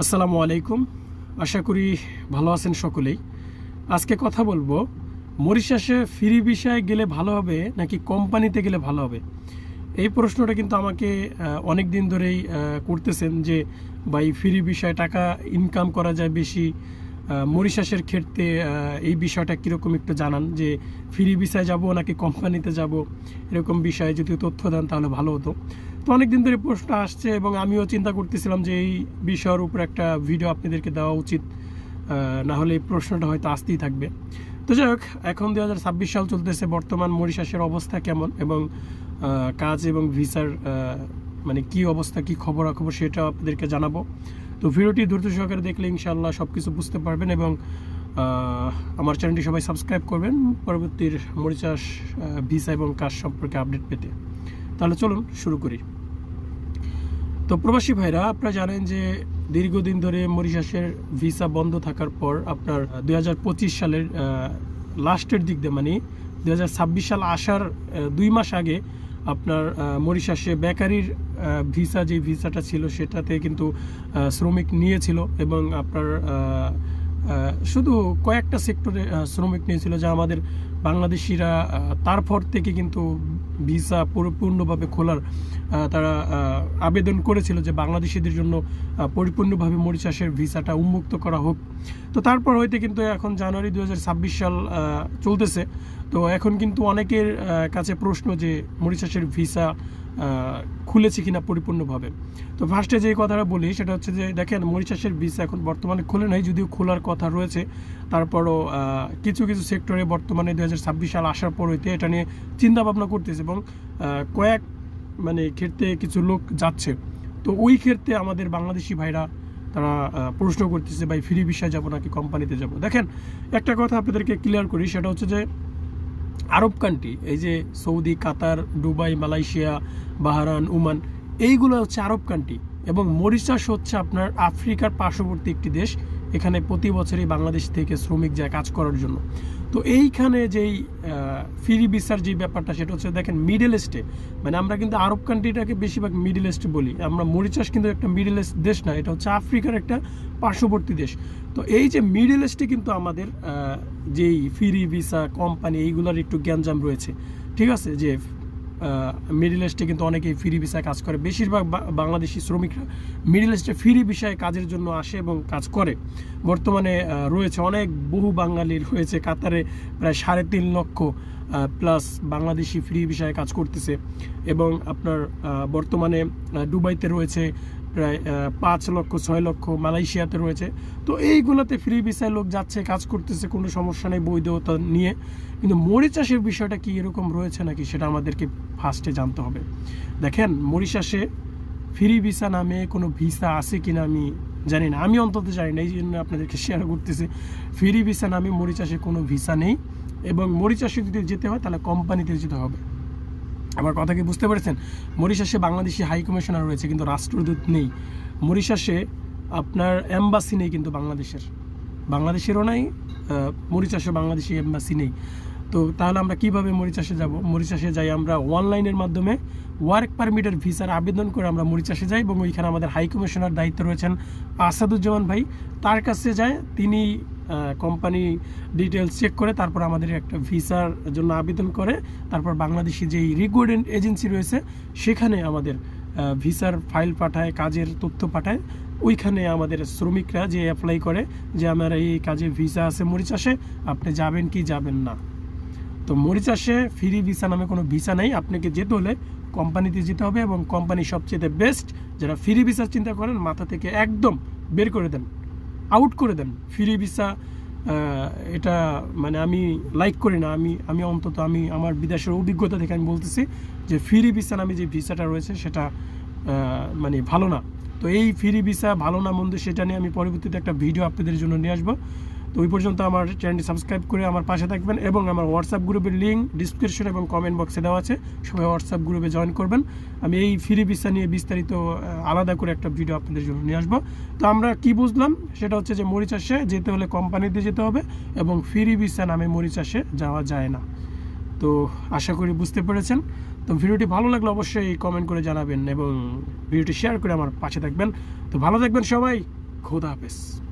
আসসালামু আলাইকুম। আশা করি ভালো আছেন সকলেই। আজকে কথা বলব, মরিশাসে ফ্রি বিষয়ে গেলে ভালো হবে নাকি কোম্পানিতে গেলে ভালো হবে? এই প্রশ্নটা কিন্তু আমাকে অনেক দিন ধরেই করতেছেন যে, ভাই, ফ্রি বিষয়ে টাকা ইনকাম করা যায় বেশি মরিশাসের ক্ষেত্রে এই বিষয়টা কীরকম একটু জানান যে, ফ্রি বিষয়ে যাব নাকি কোম্পানিতে যাব? এরকম বিষয়ে যদি তথ্য দেন তাহলে ভালো হতো। তো অনেক দিন ধরে প্রশ্ন আসছে এবং আমিও চিন্তা করতেছিলাম যে এই বিষয়ের উপর একটা ভিডিও আপনাদেরকে দেওয়া উচিত। না হলে এই প্রশ্নটা হয়তো আসতেই থাকবে। তো যাই হোক, এখন দু হাজার ছাব্বিশ সাল চলতেছে, বর্তমান মরিশাসের অবস্থা কেমন এবং কাজ এবং ভিসার মানে কি অবস্থা, কি খবরাখবর সেটা আপনাদেরকে জানাব। তো ভিডিওটি দ্রুত সহকারে দেখলে ইনশাআল্লাহ সব কিছু বুঝতে পারবেন এবং আমার চ্যানেলটি সবাই সাবস্ক্রাইব করবেন পরবর্তীর মরিচাস ভিসা এবং কাজ সম্পর্কে আপডেট পেতে। তাহলে চলুন শুরু করি। তো প্রবাসী ভাইরা, আপনারা জানেন যে দীর্ঘদিন ধরে মরিশাসের ভিসা বন্ধ থাকার পর আপনার দুই সালের লাস্টের দিক দিয়ে মানে দুই সাল আসার দুই মাস আগে আপনার মরিশাসে বেকারির ভিসা, যে ভিসাটা ছিল সেটাতে কিন্তু শ্রমিক নিয়েছিল এবং আপনার শুধু কয়েকটা সেক্টরে শ্রমিক নিয়েছিল যা আমাদের বাংলাদেশিরা তারপর থেকে কিন্তু ভিসা পরিপূর্ণভাবে খোলার তারা আবেদন করেছিল যে বাংলাদেশিদের জন্য পরিপূর্ণভাবে মরিচাষের ভিসাটা উন্মুক্ত করা হোক। তো তারপর হইতে কিন্তু এখন জানুয়ারি দু হাজার ছাব্বিশ সাল চলতেছে। তো এখন কিন্তু অনেকের কাছে প্রশ্ন যে মরিচাষের ভিসা খুলেছে কিনা পরিপূর্ণভাবে। তো ফার্স্টে যে কথাটা বলি, সেটা হচ্ছে যে, দেখেন মরিচাষের বীজ এখন বর্তমানে খুলে নাই, যদিও খোলার কথা রয়েছে। তারপরও কিছু কিছু সেক্টরে বর্তমানে দু হাজার ছাব্বিশ সাল আসার পর হইতে এটা নিয়ে চিন্তা ভাবনা করতেছে এবং কয়েক মানে ক্ষেত্রে কিছু লোক যাচ্ছে। তো ওই ক্ষেত্রে আমাদের বাংলাদেশি ভাইরা, তারা প্রশ্ন করতেছে, ভাই ফ্রি ভিসা যাব নাকি কোম্পানিতে যাব? দেখেন, একটা কথা আপনাদেরকে ক্লিয়ার করি, সেটা হচ্ছে যে আরব কান্ট্রি এই যে Saudi, Qatar, Dubai, Malaysia Bahrain Oman এইগুলো হচ্ছে আরব কান্ট্রি এবং মরিশাস হচ্ছে আপনার আফ্রিকার পার্শ্ববর্তী একটি দেশ, এখানে প্রতি বছরই বাংলাদেশ থেকে শ্রমিক যায় কাজ করার জন্য। তো এইখানে যেই ফিরি ভিসার যে ব্যাপারটা, সেটা হচ্ছে দেখেন মিডল ইস্টে মানে আমরা কিন্তু আরব কান্ট্রিটাকে বেশিরভাগ মিডল ইস্টে বলি। আমরা মরিচাস কিন্তু একটা মিডল ইস্ট দেশ না, এটা হচ্ছে আফ্রিকার একটা পার্শ্ববর্তী দেশ। তো এই যে মিডল ইস্টে কিন্তু আমাদের যেই ফিরি ভিসা, কোম্পানি, এইগুলার একটু গ্যাঞ্জাম রয়েছে। ঠিক আছে? যে মিডল ইস্টে কিন্তু অনেকেই ফ্রি ভিসায় কাজ করে। বেশিরভাগ বাংলাদেশি শ্রমিকরা মিডিল ইস্টে ফ্রি ভিসায় কাজের জন্য আসে এবং কাজ করে। বর্তমানে রয়েছে অনেক বহু বাঙালি রয়েছে কাতারে প্রায় সাড়ে তিন লক্ষ প্লাস বাংলাদেশি ফ্রি ভিসায় কাজ করতেছে। এবং আপনার বর্তমানে দুবাইতে রয়েছে প্রায় পাঁচ লক্ষ, ছয় লক্ষ মালয়েশিয়াতে রয়েছে। তো এইগুলোতে ফ্রি ভিসায় লোক যাচ্ছে, কাজ করতেছে, কোনো সমস্যা নেই বৈধতা নিয়ে। কিন্তু মরিচাষের বিষয়টা কি এরকম রয়েছে নাকি সেটা আমাদেরকে ফার্স্টে জানতে হবে। দেখেন মরিশাসে ফ্রি ভিসা নামে কোনো ভিসা আছে কিনা আমি জানি না। আমি অন্তত জানি না, এই জন্য আপনাদেরকে শেয়ার করতেছি। ফ্রি ভিসা নামে মরিচাষে কোনো ভিসা নেই এবং মরিচাষে যদি যেতে হয়, তাহলে কোম্পানিতে যেতে হবে। আমার কথা কি বুঝতে পেরেছেন? মরিশাসে বাংলাদেশি হাই কমিশনার রয়েছে কিন্তু রাষ্ট্রদূত নেই। মরিশাসে আপনার এম্বাসি নেই কিন্তু বাংলাদেশের। বাংলাদেশেরও নাই আহ, মরিচাসে বাংলাদেশি এম্বাসি নেই। তো তাহলে আমরা কীভাবে মরিচাসে যাব? মরিচাসে যাই আমরা অনলাইনের মাধ্যমে ওয়ার্ক পারমিটের ভিসার আবেদন করে আমরা মরিচাসে যাই এবং ওইখানে আমাদের হাই কমিশনার দায়িত্ব রয়েছেন আসাদুজ্জামান ভাই। তার কাছে যায় তিনি কোম্পানি ডিটেলস চেক করে তারপর আমাদের একটা ভিসার জন্য আবেদন করে। তারপর বাংলাদেশি যেই রিকোয়ার্ডেন্ট এজেন্সি রয়েছে, সেখানে আমাদের ভিসার ফাইল পাঠায়, কাজের তথ্য পাঠায়। ওইখানে আমাদের শ্রমিকরা যে অ্যাপ্লাই করে যে আমার এই কাজে ভিসা আছে মরিচাষে আপনি যাবেন কি যাবেন না। তো মরিচাষে ফ্রি ভিসা নামে কোনো ভিসা নেই, আপনাকে যেতে হলে কোম্পানিতে যেতে হবে এবং কোম্পানি সবচেয়ে বেস্ট যারা ফ্রি ভিসার চিন্তা করেন, মাথা থেকে একদম বের করে দেন। আউট করে দেন। ফ্রি ভিসা এটা মানে আমি লাইক করি না। আমি আমি অন্তত আমি আমার বিদেশের অভিজ্ঞতা থেকে আমি বলতেছি যে ফ্রি ভিসা নামে যে ভিসাটা রয়েছে সেটা মানে ভালো না। তো এই ফ্রি ভিসা ভালো না, মন্দ সেটা নিয়ে আমি পরবর্তীতে একটা ভিডিও আপনাদের জন্য নিয়ে আসব। তো ওই পর্যন্ত আমার চ্যানেলটি সাবস্ক্রাইব করে আমার পাশে থাকবেন এবং আমার হোয়াটসঅ্যাপ গ্রুপের লিঙ্ক ডিসক্রিপশন এবং কমেন্ট বক্সে দেওয়া আছে। সবাই হোয়াটসঅ্যাপ গ্রুপে জয়েন করবেন। আমি এই ফ্রি ভিসা নিয়ে বিস্তারিত আলাদা করে একটা ভিডিও আপনাদের জন্য নিয়ে আসব। তো আমরা কি বুঝলাম? সেটা হচ্ছে যে মরিচাষে যেতে হলে কোম্পানিতে যেতে হবে এবং ফ্রি ভিসা নামে মরিচাষে যাওয়া যায় না। তো আশা করি বুঝতে পেরেছেন। তো ভিডিওটি ভালো লাগলে অবশ্যই কমেন্ট করে জানাবেন এবং ভিডিওটি শেয়ার করে আমার পাশে থাকবেন। তো ভালো থাকবেন সবাই। খোদা হাফেজ।